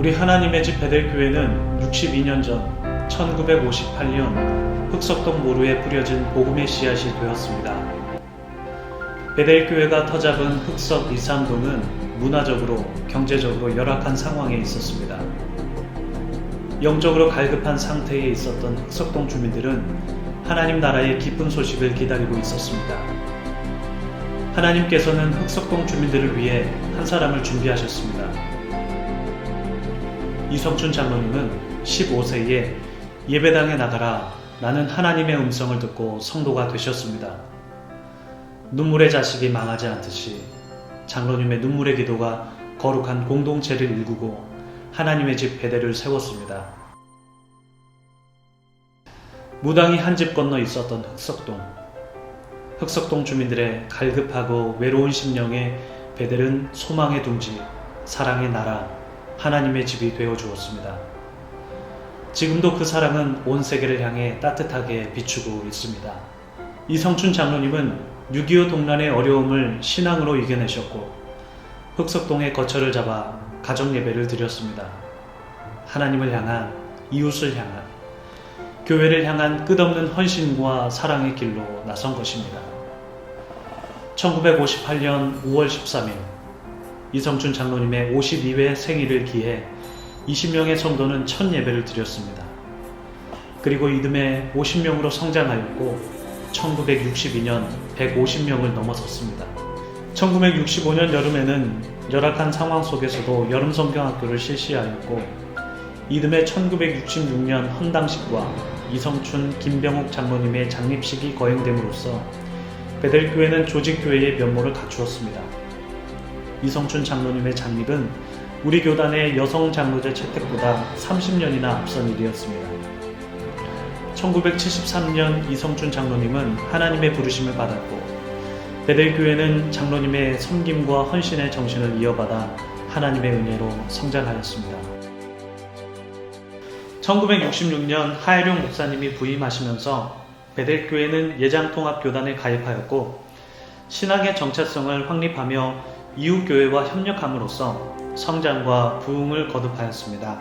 우리 하나님의 집 베델 교회는 62년 전 1958년 흑석동 모루에 뿌려진 복음의 씨앗이 되었습니다. 베델 교회가 터잡은 흑석 2, 3동은 문화적으로, 경제적으로 열악한 상황에 있었습니다. 영적으로 갈급한 상태에 있었던 흑석동 주민들은 하나님 나라의 기쁜 소식을 기다리고 있었습니다. 하나님께서는 흑석동 주민들을 위해 한 사람을 준비하셨습니다. 이성춘 장로님은 15세에 예배당에 나가라 나는 하나님의 음성을 듣고 성도가 되셨습니다. 눈물의 자식이 망하지 않듯이 장로님의 눈물의 기도가 거룩한 공동체를 일구고 하나님의 집 배대를 세웠습니다. 무당이 한 집 건너 있었던 흑석동. 흑석동 주민들의 갈급하고 외로운 심령에 베델은 소망의 둥지, 사랑의 나라, 하나님의 집이 되어 주었습니다. 지금도 그 사랑은 온 세계를 향해 따뜻하게 비추고 있습니다. 이성춘 장로님은 6.25 동란의 어려움을 신앙으로 이겨내셨고 흑석동의 거처를 잡아 가정 예배를 드렸습니다. 하나님을 향한 이웃을 향한 교회를 향한 끝없는 헌신과 사랑의 길로 나선 것입니다. 1958년 5월 13일 이성춘 장로님의 52회 생일을 기해 20명의 성도는 첫 예배를 드렸습니다. 그리고 이듬해 50명으로 성장하였고 1962년 150명을 넘어섰습니다. 1965년 여름에는 열악한 상황 속에서도 여름 성경학교를 실시하였고 이듬해 1966년 헌당식과 이성춘 김병욱 장로님의 장립식이 거행됨으로써 베델교회는 조직교회의 면모를 갖추었습니다. 이성춘 장로님의 장립은 우리 교단의 여성 장로제 채택보다 30년이나 앞선 일이었습니다. 1973년 이성춘 장로님은 하나님의 부르심을 받았고 베델교회는 장로님의 섬김과 헌신의 정신을 이어받아 하나님의 은혜로 성장하였습니다. 1966년 하혜룡 목사님이 부임하시면서 베델교회는 예장통합교단에 가입하였고 신학의 정체성을 확립하며 이웃 교회와 협력함으로써 성장과 부흥을 거듭하였습니다.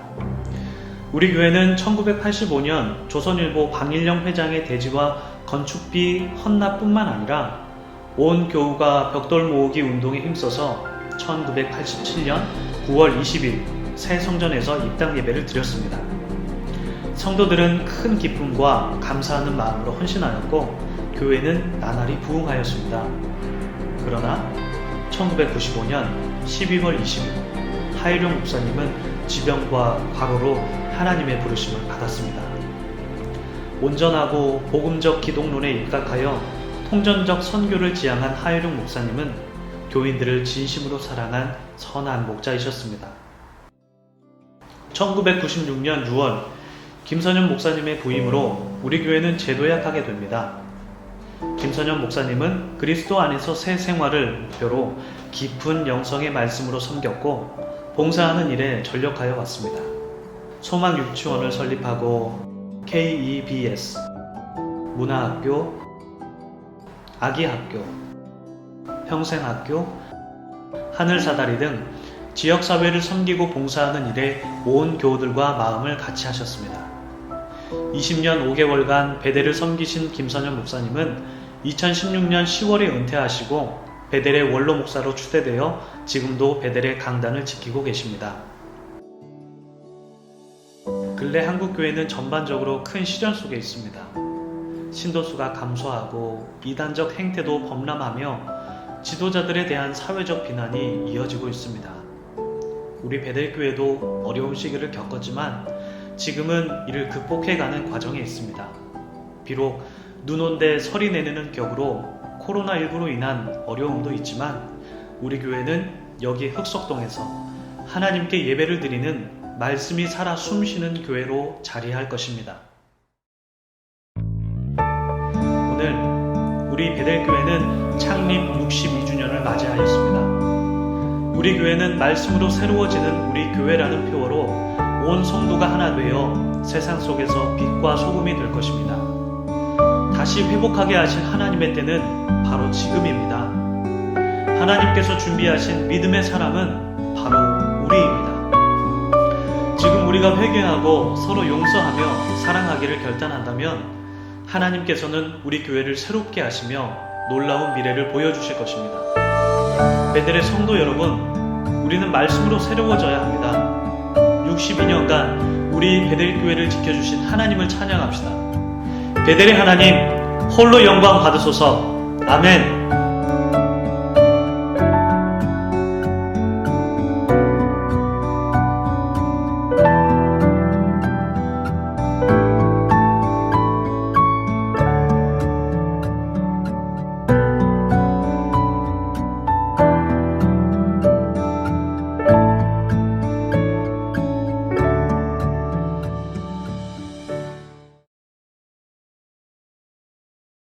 우리 교회는 1985년 조선일보 방일령 회장의 대지와 건축비 헌납뿐만 아니라 온 교우가 벽돌 모으기 운동에 힘써서 1987년 9월 20일 새 성전에서 입당 예배를 드렸습니다. 성도들은 큰 기쁨과 감사하는 마음으로 헌신하였고 교회는 나날이 부흥하였습니다. 그러나 1995년 12월 20일 하일용 목사님은 지병과 과로로 하나님의 부르심을 받았습니다. 온전하고 복음적 기독론에 입각하여 통전적 선교를 지향한 하일용 목사님은 교인들을 진심으로 사랑한 선한 목자이셨습니다. 1996년 6월 김선현 목사님의 부임으로 우리 교회는 재도약하게 됩니다. 김선현 목사님은 그리스도 안에서 새 생활을 목표로 깊은 영성의 말씀으로 섬겼고 봉사하는 일에 전력하여 왔습니다. 소망 유치원을 설립하고 KEBS, 문화학교, 아기학교, 평생학교, 하늘사다리 등 지역사회를 섬기고 봉사하는 일에 온 교우들과 마음을 같이 하셨습니다. 20년 5개월간 베델을 섬기신 김선현 목사님은 2016년 10월에 은퇴하시고 베델의 원로 목사로 추대되어 지금도 베델의 강단을 지키고 계십니다. 근래 한국교회는 전반적으로 큰 시련 속에 있습니다. 신도수가 감소하고 이단적 행태도 범람하며 지도자들에 대한 사회적 비난이 이어지고 있습니다. 우리 베델교회도 어려운 시기를 겪었지만 지금은 이를 극복해가는 과정에 있습니다. 비록 눈 온데 설이 내리는 격으로 코로나19로 인한 어려움도 있지만 우리 교회는 여기 흑석동에서 하나님께 예배를 드리는 말씀이 살아 숨쉬는 교회로 자리할 것입니다. 오늘 우리 베델교회는 창립 62주년을 맞이하였습니다. 우리 교회는 말씀으로 새로워지는 우리 교회라는 표어로 온 성도가 하나 되어 세상 속에서 빛과 소금이 될 것입니다. 다시 회복하게 하신 하나님의 때는 바로 지금입니다. 하나님께서 준비하신 믿음의 사람은 바로 우리입니다. 지금 우리가 회개하고 서로 용서하며 사랑하기를 결단한다면 하나님께서는 우리 교회를 새롭게 하시며 놀라운 미래를 보여주실 것입니다. 베델의 성도 여러분, 우리는 말씀으로 새로워져야 합니다. 62년간 우리 베델 교회를 지켜주신 하나님을 찬양합시다. 베델의 하나님, 홀로 영광 받으소서. 아멘.